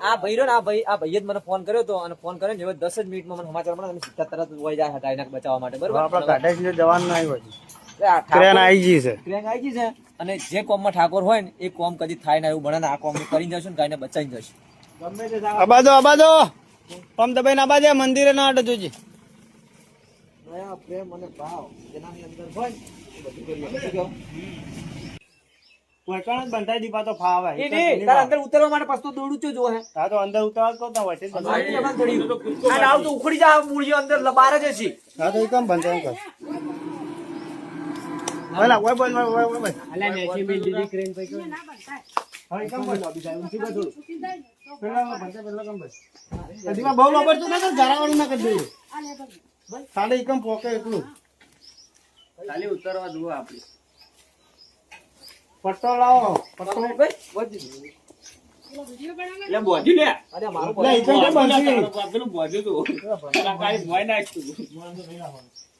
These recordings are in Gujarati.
આ ભાઈ રહ્યો ને આ ભાઈ આ ભાઈએ જ મને ફોન કર્યો હતો અને ફોન કર્યો ને દસ જ મિનિટમાં મને સમાચાર મળે અને સીધા તરત વહી જાય હતા એના બચાવવા માટે બરોબર? આપડે કાઢે છે જવાનું નહીં હોય એટલે આ ઠાકોર- ટ્રેન આવી ગઈ છે. ક્રેંગ આવી ગઈ છે અને જે કોમમાં ઠાકોર હોય ને એ કોમ કદી થાય ના એવું ભણે ને આ કોમ કરીને જશું ને ગાયને બચાવી જશું. અબાદો અબાદો! પમ દબાઈને અબાજે મંદિરે ના અડે જોજી. પ્રેમ અને ભાવ જેનાની અંદર હોય એ બધું કરીએ. શું કહો? કોઈકણ જ બંધાઈ દીપા તો ફાવે. એ નહીં, તારા અંદર ઉતરવા માટે પાછું દોડું છું જો હે. હા તો અંદર ઉતાર તો તા વચ્ચે જ બંધાઈ. આ રીતે બંધ થયું. આ નાવ તો ઉખડી જા મૂળિયો અંદર લ- જ હશે હા તો એ બંધાઈ કર. બોલા ઓય બોલ ઓય ઓય બોલ અલ્યા મેચી બિલ દીધી ક્રેન પૈકી હવે કેમ બોલ પેલા બંધાઈ પેલા કેમ બોલ દીપા બહુ લબર તો ના કર ના કર દે ખાલી એકમ પોકે એટલું? ખાલી ઉતરવા દો આપડે. પટ્ટો લાવો પટ્ટો. એટલે બોધી લે અરે મારું લે, કેમ બાંધી? પેલું બોધ્યું તું પેલા ભોય નાખ્યું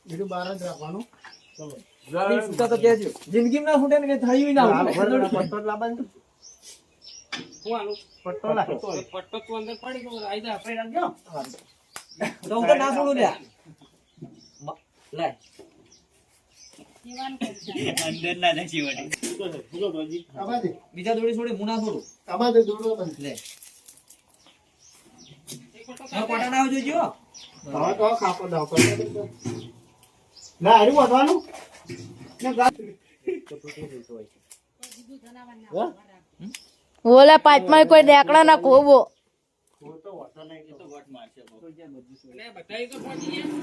બીજું બહાર જ રાખવાનું. નહીં તો કહેજો. જિંદગીમાં ના ફૂટે ને કંઈ થયું ના પટ્ટો હું પટ્ટો લાવ પટ્ટો તું અંદર પડી ગયો આઈ જા આપણે રાખજો તો હું તો ના છોડું લે. અંદર ના નથી બીજા દોડી છોડી હું ના છોડું દોડો બંધ લે. કોટા ના આવજો જો હવે તો ખાપો દાવ ના હારી વધવાનું. ને ગા- ઓલા પાઇપમાં કોઈ દેકડા ના કોવો. તો વટ મારશે બહુ. લે, બધાય તો પહોંચી ગયા.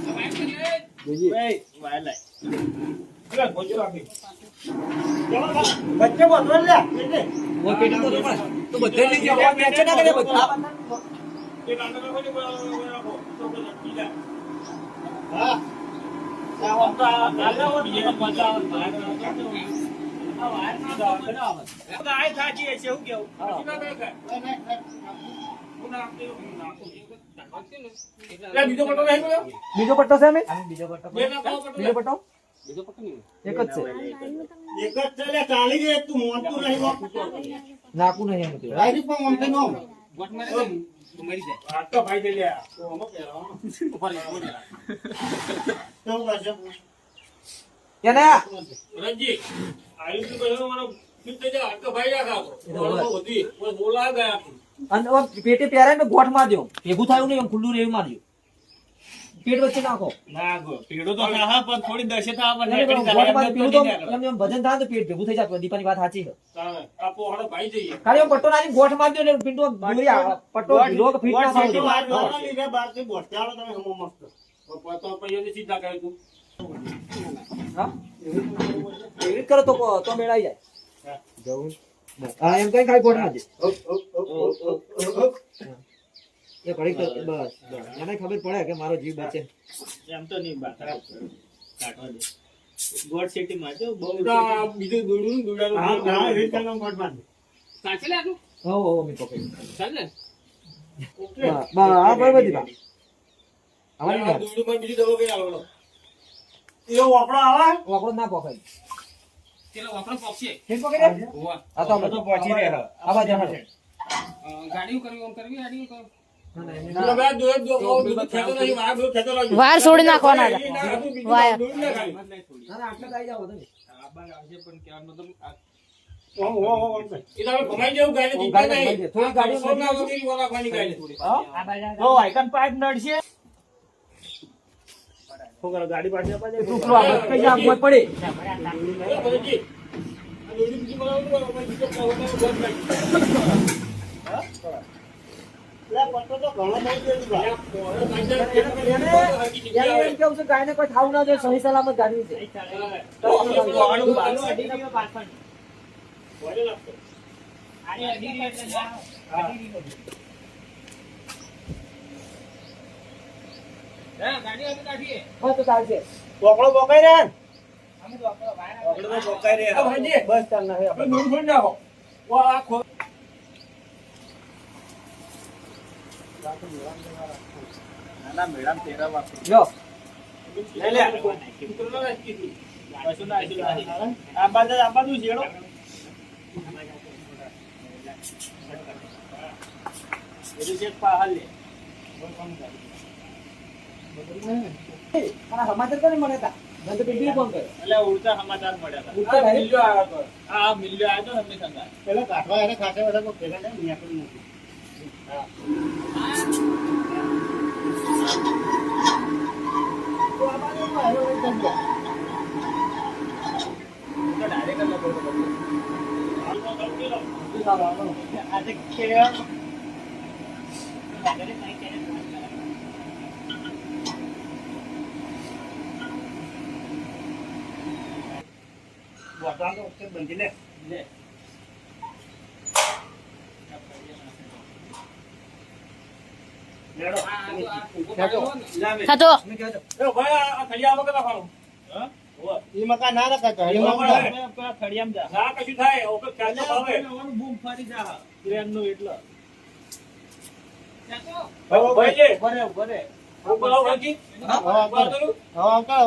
વાય પટ્ટો કેવું? બીજો પટ્ટો. બીજો પટ્ટો? બીજો પટ્ટો એક જ છે. એક જ છે લે, ચાલી ગઈ તું મોનતું નહીં. નાકું નહીં એમ તો. રાયરી પણ મોનતું ન ગોટ મારે દે. તું? રણજી, ભાઈ મારો મિત્ર ભાઈ રાખા. કોઈ બોલાવે ગયા અને પેટે પહેરાય ને ગોઠ મારજો. ભેગું થયું નહીં એમ ખુલ્લું રહે એવું મારજો. પેટ વચ્ચે નાખો. ના તો ખાહા, પણ થોડી દશે વજન થાય તો પેટ ભેગું થઈ જાય દીપાની વાત સાચી છે. તાણે આ પોહાડો ભાઈ જઈએ. ખાલી એમ પટ્ટો નાખી ગોઠ મારજો ને પીંડો પટ્ટો ઢીલો ફીટ ના પૈયાથી સીધા કહે તું. હા? એવી કરો તો તો મેળાઈ જાય. હા. એમ કઈ ખાલી ગોઠ મારજે એ ઘડીક તો બસ બસ. એને ખબર પડે કે મારો જીવ બચે. એમ તો નહીં કાઢવા દે. ગોળ શેટી માં તો બહુ બીજું દોરડું ને હા, હા, એ ગોળ બાંધ. સાચે લે હો હો મી પકડી ચાલ બા બા બીજી દવા વાપરો આવે? ના પકડ પેલો વાપરો પોક્ષે કેમ પકડે આ તો તો પહોંચી રહ્યા. આ બાજુ આપણે. ગાડીઓ કરવી ઓમ કરવી ગાડીઓ કરવી વાર છોડી નાખવાના વાયર. ગાડી આગમાં પડે? બીજું ગાયને કોઈ ના. જોઈએ સહી સલામત ગાડી છે કાઢીએ. બસ રહ્યા ને આપણો વાયર આવે. બોકડો તો બોકાઈ રહ્યા. આ ભાઈજી, બસ ચાલ નહીં આ નાના મેળામાં ફેરવવા આપે. જો લે, લે. મિત્રો રાખી હતી. કશું ના, કશું આ આ ચેક લે સમાચાર કોને મળ્યા હતા? મેં તો પીપીએ કર્યો. એટલે ઉડતા સમાચાર મળ્યા હતા મિલ્યો આવ્યો હતો હા મિલ્યો આવ્યો હતો હંમેશા સંગાત. પેલા કાઢવા એને ખાસા બધા નહીં નથી આ બાજુ તો હેરો એક જ ગયા. તો direct જ લખો તો બધું. આજે કે બોટાણ તો વખતે બંધી લે લે. લેડો. થતો એ. હા? ના તો જા. ના કશું થાય ઓકે બૂમ જા. એટલે. ભાઈ ઉપર આવો. હા? ઉપર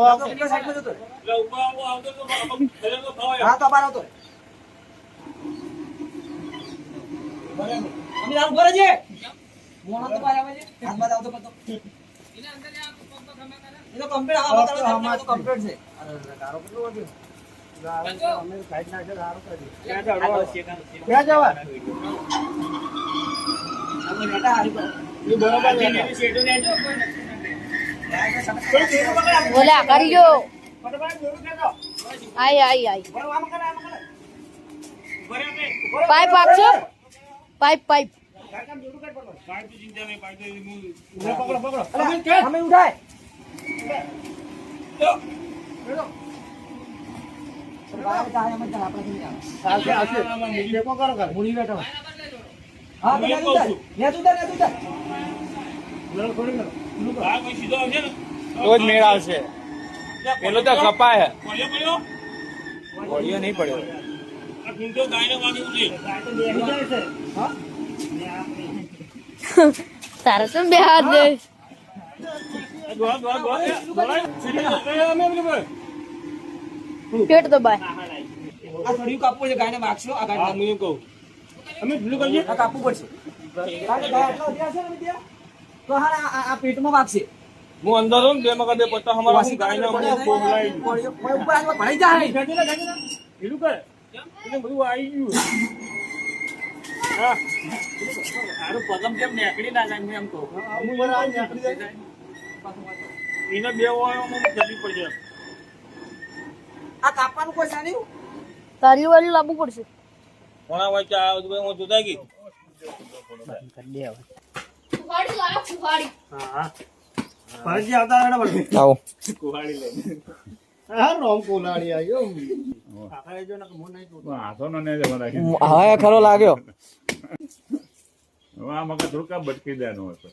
આ તો જતો એટલે ઉપર આવો આવતો ખવાય. હા, તો બાર આવતો રહે. અમે તારું ઘરે જઈએ. મોણો તો છે. હાથમાં આવતો બરોબર છે. કરી જો. કરે, આમાં કરે. પાઇપ આપશો? પાઇપ પાઇપ અમે ઉઠાય. બહાર જાય એમ જ જાય, આપણે નહીં આવે. આવશે, આવશે. ટેકો કરો ખાલી. મૂડી બેઠો. હા, તો નેતું ઉતાર. નેતું ઉતાર, નેતું ઉતાર. મેળો થોડી મેળો. આ કોઈ સીધો આવશે પેલો તો કપાય પડ્યો નહીં પડ્યો ગાય તો બેસી જાય છે. હા? ને આપણે તારે તો બે હાથ દે પેટ તો દબાય આ સળિયું કાપવું છે ગાયને માગશો આ ગાય હું કહું અમે ઢીલું કરીએ આ કાપવું પડશે ને તો હા આ- પેટમાં વાગશે હું અંદર હોઉં બે મગા બે પત્તા અમારા હું ગયું પડ્યો, ઉપર ભણાઈ જાય ઢીલું કરે એટલે બધું આવી ગયું હા પગમ કેમ નીકળી ના જાય હું એમ કહું. આ નીકળી જાય. એને બે વાળામાં જલ્દી પડશે આ કાપવાનું કોઈ છે તારી વાળી લાવવું પડશે. કોના વચ્ચે આ બધું હું જોતા ગઈ? આવતા કુહાડી લે હા, રોમ કોલાડી આવ્યો. કાકાએ જો ને કે હું ખરો લાગ્યો. આ મગા થોડુંક બટકી દેવાનું હતો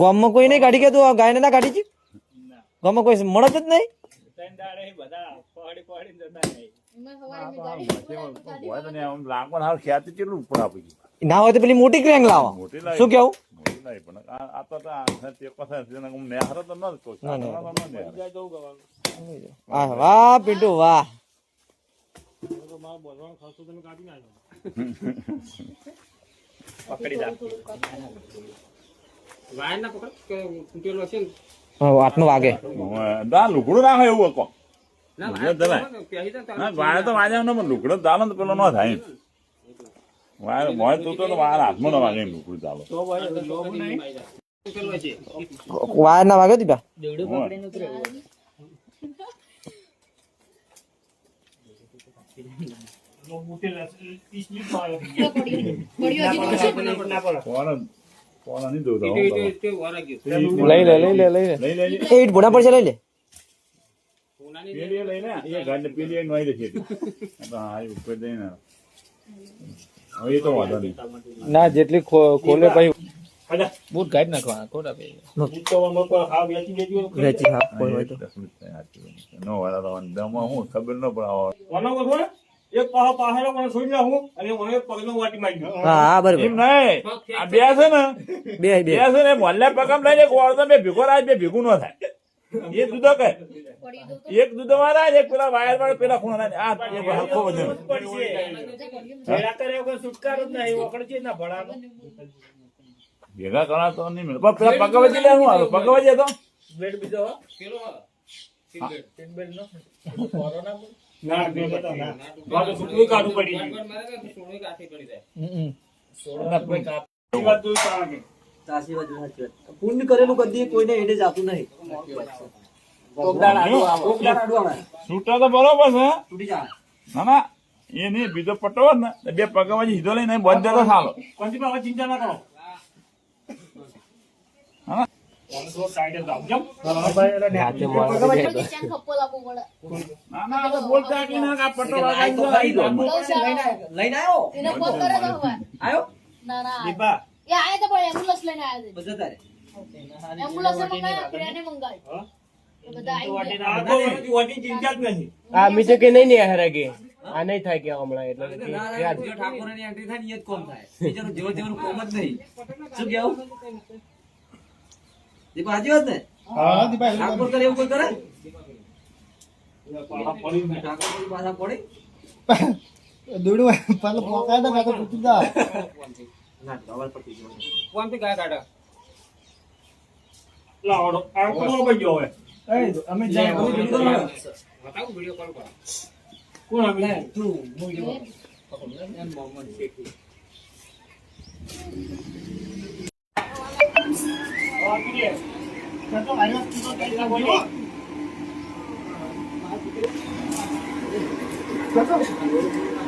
ગામમાં કોઈ નહીં કાઢી કે તું ગાયને ના કાઢી ગામમાં કોઈ મળત જ નહીં? ત્રણ દાડે બધા પહાડી પહાડી જતા નહીં હોય તો આમ લાંબો હાલ ખ્યાતિ કેટલું ઉપર આપી ગયું ના હોય તો પેલી મોટી ક્રેંગ લાવો. મોટી શું કેવું? હું તો ન જ કહું ના, ના. સાધારણ તો ન નેહારો. જાય જવું ગવાનું વાહ વાહ પિન્ટુ વાહ. નાખ્યો. પકડી કે તૂટેલો ને? આટલું વાગે. હવે દા લુગડું એવું ના. પહેરી તો ના તો વાજે ન પણ લુગડો ચાલો ને પેલો ન થાય વાયર હોય તો તો વાયર હાથમાં ન વાગે એમ લુગડું ચાલો. તો વાયર ના વાગે દીપા લઈ લે લઈ લે હવે એ તો વાંધો નહીં. ના જેટલી ખોલે ભાઈ. બૂટ કાઢી નાખવાના ખોટા પછી તો મકો હાવ વેચી હા કોઈ હોય તો. થાય નો. વાળા તો અંધામાં હું ખબર ન પડે? એક પાહો પાહેલો કોને છોડી નાખું અને મને પગનો વાટી મારી હા હા એમ નહીં. આ બે છે ને. બે બે. બે છે ને મોલ્લા પગમ લઈને ગોળ તો બે ભેગો રાજ બે ભેગું ન થાય. એક જુદો કે એક જુદો વાળા એક પેલા વાયર વાળા પેલા ખૂણા આ એક હરખો બધો ભેળા કર્યા વગર છુટકારો જ નહીં ના ભેગા કરા તો નહીં મળે પણ પેલા પગવાજી લે હું આવે પગવાજી તો બેડ બીજો? સીટ બેલ્ટ નો? કોરોના ના બે ના તો છૂટું કાઢવું પડી ગયું. સોળા કોઈ કાપ- એ વાત જોઈ પાવાની. સાચી વાત સાચી વાત પુણ્ય કરેલું કદી કોઈને એને જ. આપતું નહીં છૂટા બે પગામાં સીધો લઈને બંધ જતો સારો ચિંતા ના કરો. એ તો કે નહીં નહીં હરા આ નહીં થાય કે હમણાં એટલે ઠાકોરની એન્ટ્રી થાય ને એ જ કોમ થાય. બીજાનું જેવો જેવું કોમ જ નહીં. શું કેવું? દીપા હાજી વાત ને? હા દીપા ઠાકોર કરે એવું કોઈ કરે? ઠાકોર પાછા પડી? દોડવા પાલ પોકા તો તૂટી ના ડબલ પટી ગયો. કોણથી ગાય કાઢા? લાવડો આ કોલો ભાઈ ગયો હવે એ અમે જાય બતાવું વિડિયો કોલ કરો કોણ આવે? તું હું જો એમ મોહમ્મદ શેખી ઓકે તો આયો તો કઈ ના બોલ્યો Thank you.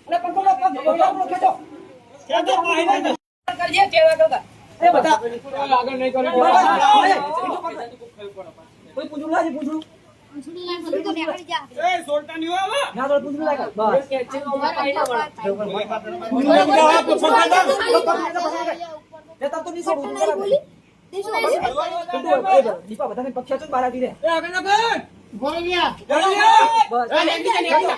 ને કંટ્રોલ કરો કંટ્રોલ ખેંચો ખેંચો આઈને કરજે તેવા કરતા એ બતા આગળ નહીં કરો કોઈ પૂછું લાજી પૂછું પક્ષ બારા બોલ્યા બધું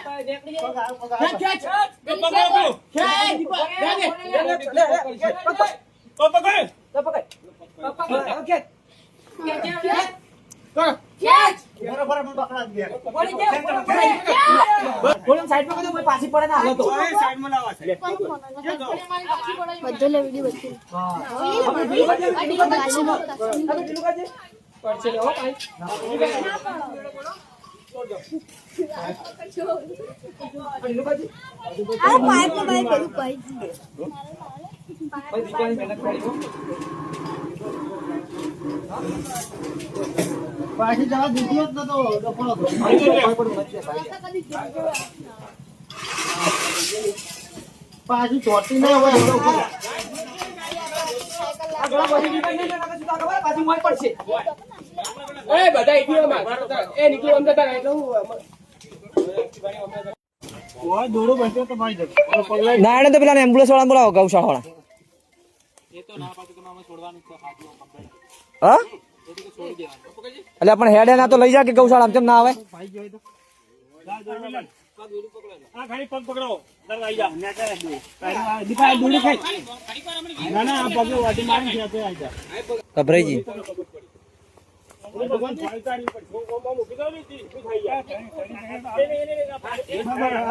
પડશે હો ભાઈ આ પાઇપનું ભાઈ કરું પાઇપ પાછી જવા દીધી જ નતો પાછી ચોટી ના હોય હવે પાછી પડશે એ બધા એકલો એ નીકળો અંદર તારે નારાયણ તો પેલા એમ્બ્યુલન્સ વાળા બોલાવો ગૌશાળા વાળા હા? એટલે પણ હેડે ના તો લઈ જા કે ગૌશાળા કેમ ના આવે? ગભરાઈજી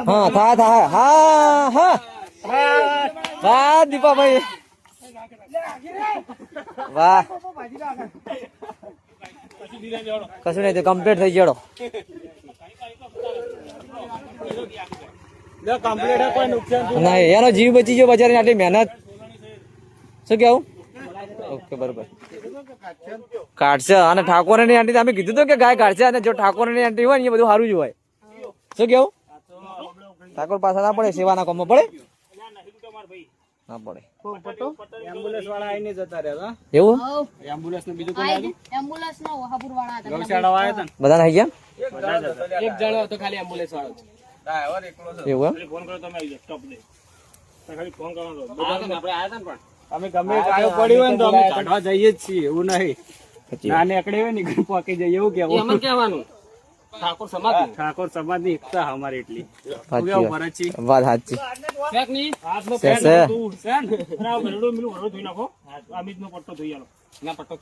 હા થાય થાય હા હા વાહ દીપા ભાઈ વાહ. કશું નહીં કમ્પ્લીટ થઈ ગયો ના એનો જીવ બચી ગયો બચારીને આટલી મહેનત. શું કેવું ઓકે બરોબર. કાઢશે. અને ઠાકોરની આંટી અમે કીધું તો કે ગાય કાઢશે અને જો ઠાકોરની આંટી હોય ને એ બધું સારું જ હોય. શું કેવું? ઠાકોર પાછા ના પડે સેવાના કામમાં પડે? ના પડે. એમ્બ્યુલન્સ વાળા આવીને જતા રહ્યા એવું? એમ્બ્યુલન્સ ને બીજું આ એ એમ્બ્યુલન્સ નો વહાપુર વાળા હતા ગૌશાળા આવ્યા હતા બધા થઈ ગયા? એક જણો હતો ખાલી એમ્બ્યુલન્સ વાળો એવું ફોન કરો તમે આવી જાઓ સ્ટોપ દે. ખાલી ફોન કરવાનો અમે ગમે કાયો પડી હોય ને તો અમે કાઢવા જઈએ જ છીએ એવું નહીં. ના નીકળી હોય ને ગ્રુપ પોકી જઈએ એવું કેવું કહેવાનું? ઠાકોર સમાજ ઠાકોર સમાજની એકતા અમારી એટલી. વાત. સાચી. ફેકની? હાથ નો ફેક તું સેન આ મિલું ગરડો ધોઈ નાખો. અમિત નો પટ્ટો ધોઈ આલો. ના પટ્ટો